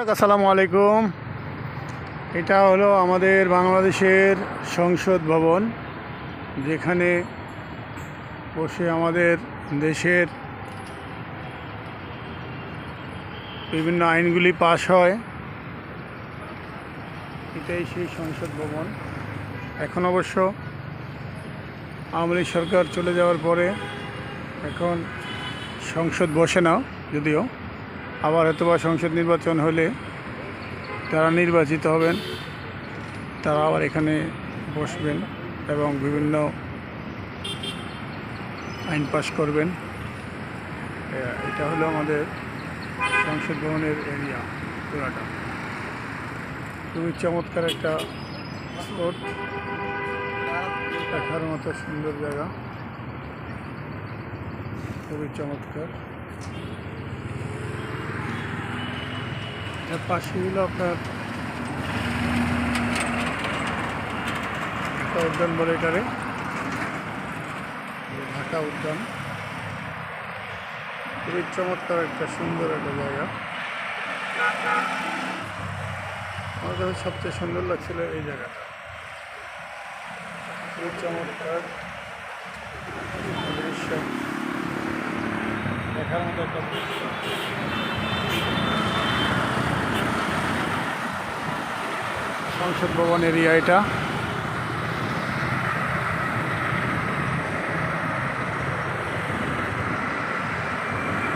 আসসালামু আলাইকুম। এটা হলো আমাদের বাংলাদেশের সংসদ ভবন, যেখানে বসে আমাদের দেশের বিভিন্ন আইনগুলি পাশ হয়। এটাই সেই সংসদ ভবন। এখন অবশ্য আওয়ামী সরকার চলে যাওয়ার পরে এখন সংসদ বসে না, যদিও। আবার হয়তোবা সংসদ নির্বাচন হলে তারা নির্বাচিত হবেন। তারা আবার এখানে বসবেন এবং বিভিন্ন আইন পাশ করবেন। এটা হলো আমাদের সংসদ ভবনের এরিয়া, পুরাটা। খুবই চমৎকার একটা স্পট। দেখার মতো সুন্দর জায়গা। খুবই চমৎকার। এর পাশে হলো আপনার ঢাকা উদ্যান বলে এটারে। ঢাকা উদ্যান। খুবই চমৎকার একটা সুন্দর একটা জায়গা। আমার কাছে সবচেয়ে সুন্দর লাগছিল এই জায়গাটা। খুবই চমৎকার। দেখার মতো একটা সংসদ ভবন এরিয়া এটা।